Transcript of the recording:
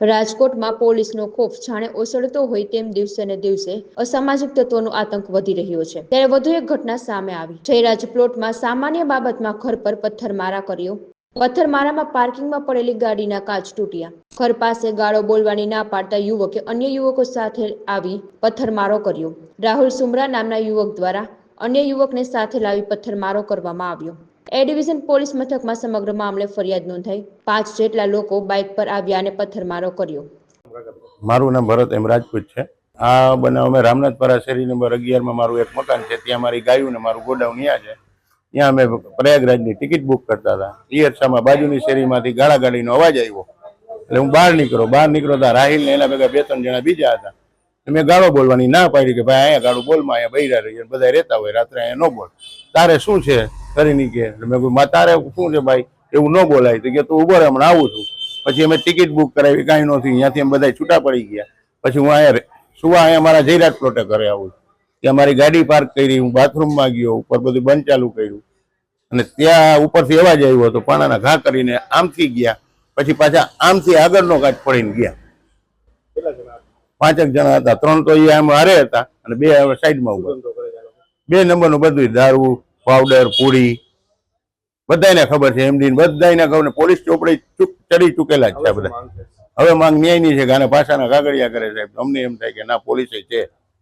રાજકોટમાં પોલીસનો ખોફ જાણે ઓસળતો હોય તેમ દિવસે ને દિવસે અસામાજિક તત્વોનો આતંક વધી રહ્યો છે. ત્યારે વધુ એક ઘટના સામે આવી. જયરાજ પ્લોટમાં સામાન્ય બાબતમાં ઘર પર પથ્થરમારા કર્યો. પથ્થરમારામાં પાર્કિંગમાં પડેલી ગાડીના કાચ તૂટ્યા. ઘર પાસે ગાળો બોલવાની ના પાડતા યુવકે અન્ય યુવકો સાથે આવી પથ્થરમારો કર્યો. રાહુલ સુમરા નામના યુવક દ્વારા અન્ય યુવકને સાથે લાવી પથ્થરમારો કરવામાં આવ્યો. એ ડિવિઝન પોલીસ મથકમાં સમગ્ર મામલે ફરિયાદ નોંધાઈ. પાંચ જેટલા લોકો બાઇક પર આવ્યા અને પથ્થરમારો કર્યો. મારું નામ ભરત એમ રાજપૂત છે. આ બનાવ અમે રામનાથપરા શેરી નંબર અગિયારમાં મારું એક મકાન છે. ત્યાં મારી ગાયું ને મારું ગોડાઉન ત્યાં છે. ત્યાં અમે પ્રયાગરાજની ટિકિટ બુક કરતા હતા. એ બાજુની શેરીમાંથી ગાળા ગાડીનો અવાજ આવ્યો. એટલે હું બહાર નીકળો બહાર નીકળો હતા રાહિલ ને એના ભેગા બે ત્રણ જણા બીજા હતા. મેં ગાળો બોલવાની ના પાડી કે ભાઈ અહીંયા ગાળું બોલમાં, અહીંયા બૈરા રહીએ બધા રહેતા હોય, રાત્રે અહીંયા ન બોલ. તારે શું છે? કરીને કે મેં કહ્યું "મા તારે શું છે ભાઈ? એવું ન બોલાય. તો કે તું ઊભો રહે હમણાં આવું છું. પછી અમે ટિકિટ બુક કરાવી કાંઈ નહોતી ત્યાંથી અમે બધા છૂટા પડી ગયા. પછી હું અહીંયા સુવા અહીંયા મારા જયરાજ પ્લોટે ઘરે આવું છું. ત્યાં મારી ગાડી પાર્ક કરી હું બાથરૂમમાં ગયો ઉપર બધું બંધ ચાલુ કર્યું. અને ત્યાં ઉપરથી અવાજ આવ્યો હતો પાણાના ઘા કરીને આમથી ગયા. પછી પાછા આમથી આગળનો કાચ પડીને ગયા. પાંચેક જણા હતા. ત્રણ તો એ આમ હારે હતા અને બે સાઈડમાં ઊભા બે નંબરનું બધું દારૂ પાવડર પૂરી. બધાને ખબર છે એમડી બધાને ખબર પોલીસ ચોપડી ચૂક ચડી ચૂકેલા જ છે બધા. હવે માંગ ન્યાયની છે કે આને પાછાના કાગળિયા કરે સાહેબ. અમને એમ થાય કે ના પોલીસે છે.